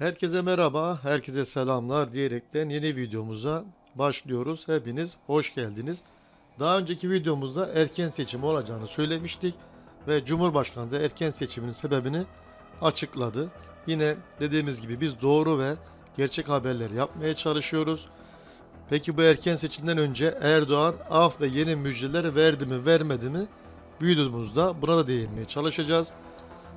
Herkese merhaba, herkese selamlar diyerekten yeni videomuza başlıyoruz. Hepiniz hoş geldiniz. Daha önceki videomuzda erken seçim olacağını söylemiştik ve Cumhurbaşkanı da erken seçimin sebebini açıkladı. Yine dediğimiz gibi biz doğru ve gerçek haberler yapmaya çalışıyoruz. Peki bu erken seçimden önce Erdoğan af ve yeni müjdeler verdi mi vermedi mi? Videomuzda buna da değinmeye çalışacağız.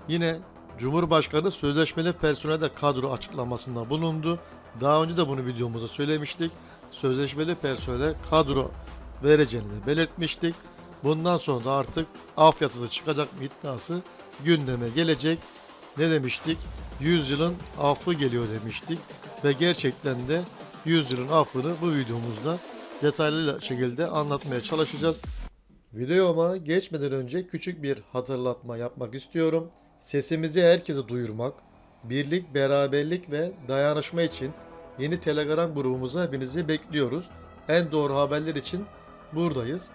Yine Cumhurbaşkanı sözleşmeli personelde kadro açıklamasında bulundu. Daha önce de bunu videomuzda söylemiştik. Sözleşmeli personele kadro vereceğini de belirtmiştik. Bundan sonra da artık af yasası çıkacak iddiası gündeme gelecek. Ne demiştik? 100 yılın affı geliyor demiştik. Ve gerçekten de 100 yılın affını bu videomuzda detaylı şekilde anlatmaya çalışacağız. Videoma geçmeden önce küçük bir hatırlatma yapmak istiyorum. Sesimizi herkese duyurmak, birlik, beraberlik ve dayanışma için yeni Telegram grubumuza hepinizi bekliyoruz. En doğru haberler için buradayız.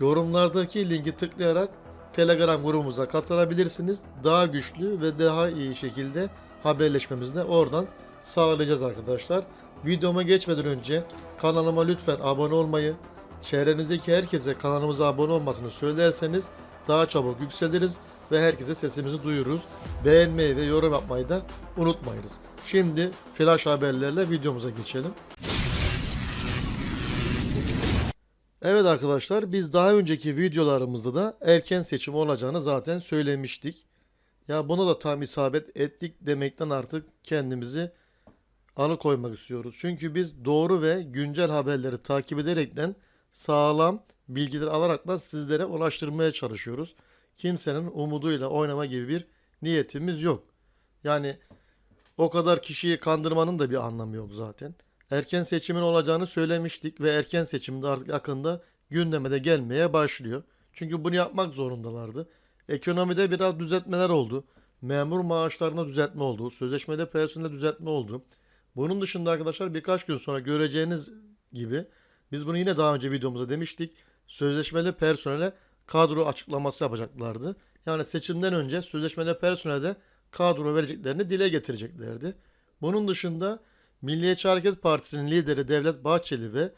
Yorumlardaki linki tıklayarak Telegram grubumuza katılabilirsiniz. Daha güçlü ve daha iyi şekilde haberleşmemizi de oradan sağlayacağız arkadaşlar. Videoma geçmeden önce kanalıma lütfen abone olmayı, çevrenizdeki herkese kanalımıza abone olmasını söylerseniz daha çabuk yükseliriz ve herkese sesimizi duyururuz. Beğenmeyi ve yorum yapmayı da unutmayınız. Şimdi flash haberlerle videomuza geçelim. Evet arkadaşlar biz daha önceki videolarımızda da erken seçim olacağını zaten söylemiştik. Ya buna da tam isabet ettik demekten artık kendimizi alıkoymak istiyoruz. Çünkü biz doğru ve güncel haberleri takip ederekten sağlam bilgileri alaraktan sizlere ulaştırmaya çalışıyoruz. Kimsenin umuduyla oynama gibi bir niyetimiz yok. Yani o kadar kişiyi kandırmanın da bir anlamı yok zaten. Erken seçimin olacağını söylemiştik ve erken seçim de artık yakında gündeme de gelmeye başlıyor. Çünkü bunu yapmak zorundalardı. Ekonomide biraz düzeltmeler oldu. Memur maaşlarına düzeltme oldu. Sözleşmeli personelde düzeltme oldu. Bunun dışında arkadaşlar birkaç gün sonra göreceğiniz gibi biz bunu yine daha önce videomuzda demiştik. Sözleşmeli personele kadro açıklaması yapacaklardı. Yani seçimden önce sözleşmeli personelde kadro vereceklerini dile getireceklerdi. Bunun dışında Milliyetçi Hareket Partisi'nin lideri Devlet Bahçeli ve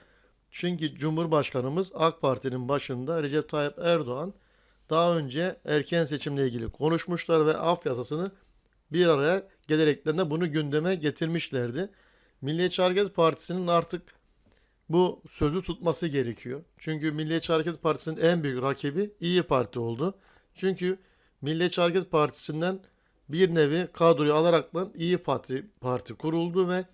çünkü Cumhurbaşkanımız AK Parti'nin başında Recep Tayyip Erdoğan daha önce erken seçimle ilgili konuşmuşlar ve af yasasını bir araya gelerekten de bunu gündeme getirmişlerdi. Milliyetçi Hareket Partisi'nin artık bu sözü tutması gerekiyor. Çünkü Milliyetçi Hareket Partisi'nin en büyük rakibi İyi Parti oldu. Çünkü Milliyetçi Hareket Partisi'nden bir nevi kadroyu alaraktan İyi Parti parti kuruldu ve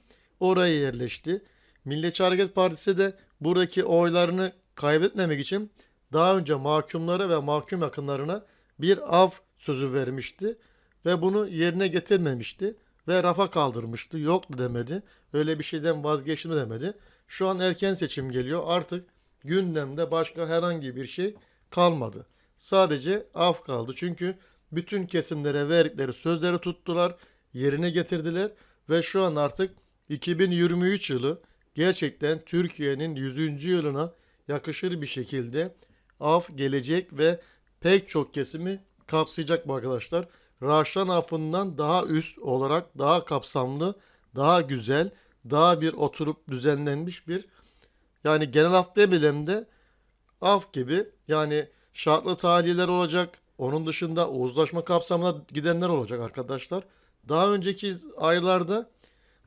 oraya yerleşti. Milliyetçi Hareket Partisi de buradaki oylarını kaybetmemek için daha önce mahkumlara ve mahkum yakınlarına bir av sözü vermişti ve bunu yerine getirmemişti ve rafa kaldırmıştı. Yok demedi. Öyle bir şeyden vazgeçti mi demedi. Şu an erken seçim geliyor. Artık gündemde başka herhangi bir şey kalmadı. Sadece af kaldı. Çünkü bütün kesimlere verdikleri sözleri tuttular, yerine getirdiler ve şu an artık 2023 yılı gerçekten Türkiye'nin 100. yılına yakışır bir şekilde af gelecek ve pek çok kesimi kapsayacak bu arkadaşlar. Raşlan affından daha üst olarak daha kapsamlı, daha güzel, daha bir oturup düzenlenmiş bir yani genel af demeyelim de af gibi yani şartlı tahliyeler olacak. Onun dışında uzlaşma kapsamına gidenler olacak arkadaşlar. Daha önceki aylarda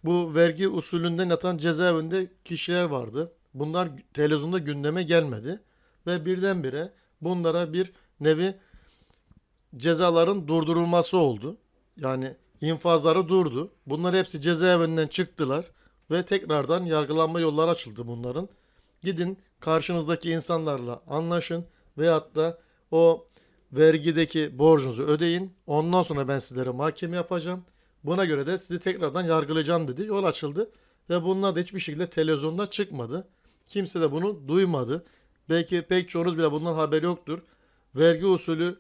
bu vergi usulünden yatan cezaevinde kişiler vardı. Bunlar televizyonda gündeme gelmedi ve birdenbire bunlara bir nevi cezaların durdurulması oldu. Yani infazları durdu. Bunlar hepsi cezaevinden çıktılar ve tekrardan yargılanma yolları açıldı bunların. Gidin karşınızdaki insanlarla anlaşın veyahut da o vergideki borcunuzu ödeyin. Ondan sonra ben sizlere mahkeme yapacağım. Buna göre de sizi tekrardan yargılayacağım dedi. Yol açıldı ve bunlar da hiçbir şekilde televizyonda çıkmadı. Kimse de bunu duymadı. Belki pek çoğunuz bile bundan haberi yoktur. Vergi usulü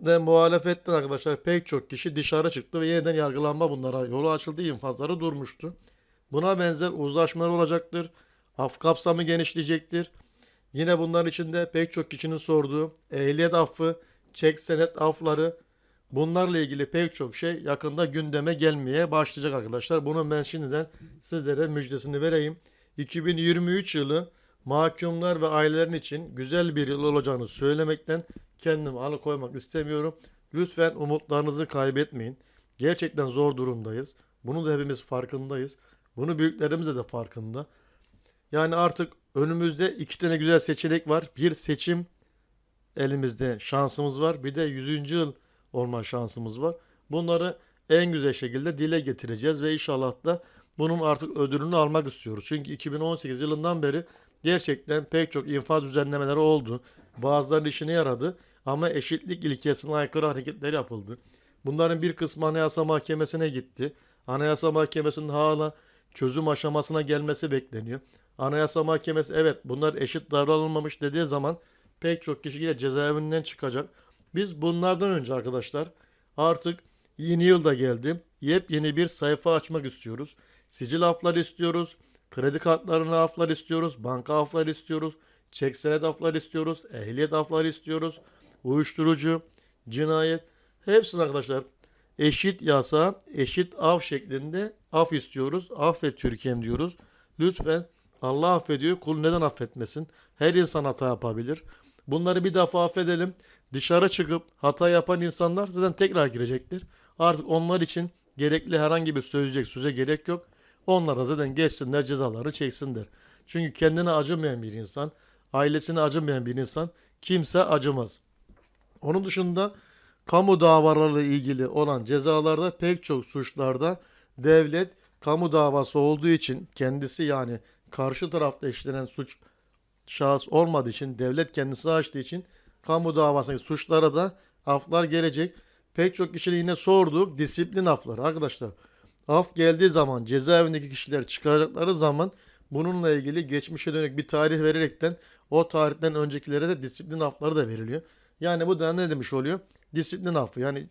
de muhalefetten arkadaşlar pek çok kişi dışarı çıktı ve yeniden yargılanma bunlara yolu açıldı. infazları durmuştu. Buna benzer uzlaşmalar olacaktır. Af kapsamı genişleyecektir. Yine bunların içinde pek çok kişinin sorduğu ehliyet affı, çek senet afları, Bunlarla ilgili pek çok şey yakında gündeme gelmeye başlayacak arkadaşlar. Bunun ben şimdiden sizlere müjdesini vereyim. 2023 yılı mahkumlar ve ailelerin için güzel bir yıl olacağını söylemekten kendimi alıkoymak istemiyorum. Lütfen umutlarınızı kaybetmeyin. Gerçekten zor durumdayız. Bunu da hepimiz farkındayız. Bunu büyüklerimiz de, de farkında. Yani artık önümüzde iki tane güzel seçenek var. Bir seçim elimizde şansımız var. Bir de 100. yıl olma şansımız var. Bunları en güzel şekilde dile getireceğiz ve inşallah da bunun artık ödülünü almak istiyoruz. Çünkü 2018 yılından beri gerçekten pek çok infaz düzenlemeleri oldu. Bazılarının işine yaradı ama eşitlik ilkesine aykırı hareketler yapıldı. Bunların bir kısmı Anayasa Mahkemesi'ne gitti. Anayasa Mahkemesi'nin hala çözüm aşamasına gelmesi bekleniyor. Anayasa Mahkemesi evet bunlar eşit davranılmamış dediği zaman pek çok kişi yine cezaevinden çıkacak. Biz bunlardan önce arkadaşlar artık yeni yıl da geldi. Yepyeni bir sayfa açmak istiyoruz. Sicil afları istiyoruz. Kredi kartlarına aflar istiyoruz. Banka afları istiyoruz. Çek senet afları istiyoruz. Ehliyet afları istiyoruz. Uyuşturucu, cinayet. Hepsini arkadaşlar eşit yasa, eşit af şeklinde af istiyoruz. Affet Türkiye'm diyoruz. Lütfen Allah affediyor. Kul neden affetmesin? Her insan hata yapabilir. Bunları bir defa affedelim. Dışarı çıkıp hata yapan insanlar zaten tekrar girecektir. Artık onlar için gerekli herhangi bir söyleyecek söze gerek yok. Onlar da zaten geçsinler cezaları çeksinler. Çünkü kendine acımayan bir insan, ailesine acımayan bir insan kimse acımaz. Onun dışında kamu davalarıyla ilgili olan cezalarda pek çok suçlarda devlet kamu davası olduğu için kendisi yani karşı tarafta işlenen suç şahıs olmadığı için devlet kendisi açtığı için kamu davasındaki suçlara da aflar gelecek. Pek çok kişinin yine sorduğu disiplin afları arkadaşlar. Af geldiği zaman cezaevindeki kişiler çıkaracakları zaman bununla ilgili geçmişe dönük bir tarih vererekten o tarihten öncekilere de disiplin afları da veriliyor. Yani bu da ne demiş oluyor? Disiplin affı. Yani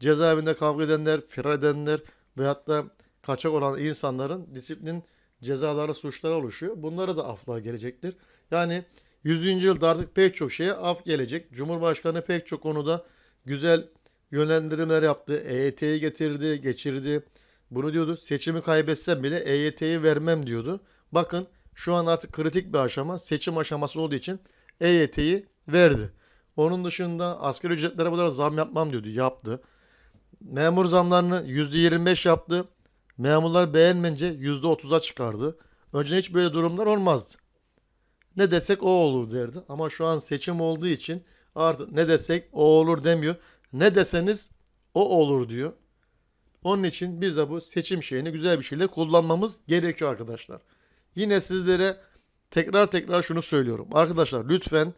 cezaevinde kavga edenler, firar edenler veyahut da kaçak olan insanların disiplin cezaları suçları oluşuyor. Bunlara da aflar gelecektir. Yani 100. yılda artık pek çok şeye af gelecek. Cumhurbaşkanı pek çok konuda güzel yönlendirmeler yaptı. EYT'yi getirdi, geçirdi. Bunu diyordu. Seçimi kaybetsem bile EYT'yi vermem diyordu. Bakın şu an artık kritik bir aşama. Seçim aşaması olduğu için EYT'yi verdi. Onun dışında asgari ücretlere bu kadar zam yapmam diyordu. Yaptı. Memur zamlarını %25 yaptı. Memurlar beğenmeyince %30'a çıkardı. Önce hiç böyle durumlar olmazdı. Ne desek o olur derdi. Ama şu an seçim olduğu için artık ne desek o olur demiyor. Ne deseniz o olur diyor. Onun için biz de bu seçim şeyini güzel bir şekilde kullanmamız gerekiyor arkadaşlar. Yine sizlere tekrar tekrar şunu söylüyorum. Arkadaşlar lütfen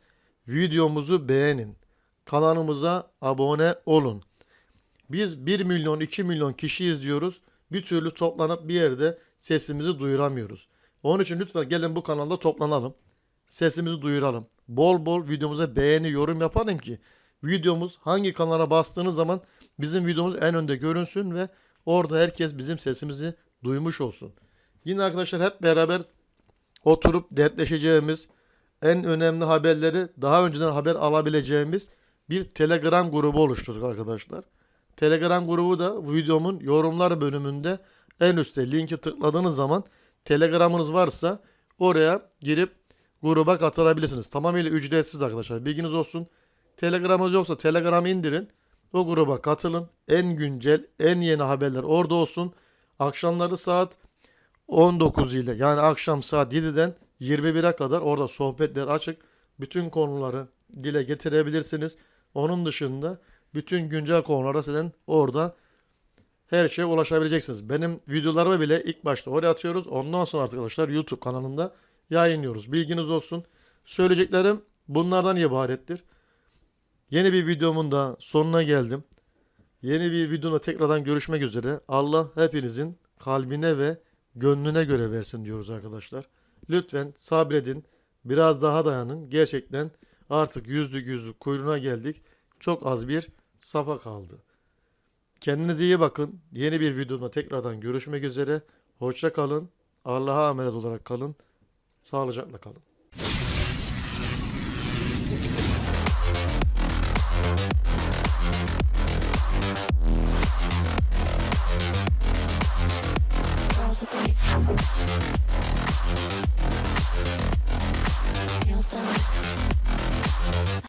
videomuzu beğenin. Kanalımıza abone olun. Biz 1 milyon 2 milyon kişi izliyoruz. Bir türlü toplanıp bir yerde sesimizi duyuramıyoruz. Onun için lütfen gelin bu kanalda toplanalım. Sesimizi duyuralım. Bol bol videomuza beğeni, yorum yapalım ki videomuz hangi kanala bastığınız zaman bizim videomuz en önde görünsün ve orada herkes bizim sesimizi duymuş olsun. Yine arkadaşlar hep beraber oturup dertleşeceğimiz en önemli haberleri daha önceden haber alabileceğimiz bir Telegram grubu oluşturduk arkadaşlar. Telegram grubu da videomun yorumlar bölümünde en üstte linki tıkladığınız zaman Telegram'ınız varsa oraya girip gruba katılabilirsiniz. Tamamıyla ücretsiz arkadaşlar. Bilginiz olsun. Telegram'ınız yoksa Telegram'ı indirin. O gruba katılın. En güncel, en yeni haberler orada olsun. Akşamları saat 19 ile yani akşam saat 7'den 21'e kadar orada sohbetler açık. Bütün konuları dile getirebilirsiniz. Onun dışında bütün güncel konularda sizden orada her şeye ulaşabileceksiniz. Benim videolarımı bile ilk başta oraya atıyoruz. Ondan sonra arkadaşlar YouTube kanalında yayınlıyoruz. Bilginiz olsun. Söyleyeceklerim bunlardan ibarettir. Yeni bir videomun da sonuna geldim. Yeni bir videoda tekrardan görüşmek üzere. Allah hepinizin kalbine ve gönlüne göre versin diyoruz arkadaşlar. Lütfen sabredin. Biraz daha dayanın. Gerçekten artık yüzlük yüzlük kuyruğuna geldik. Çok az bir safa kaldı. Kendinize iyi bakın. Yeni bir videoda tekrardan görüşmek üzere. Hoşça kalın. Allah'a emanet olarak kalın. Sağlıcakla kalın.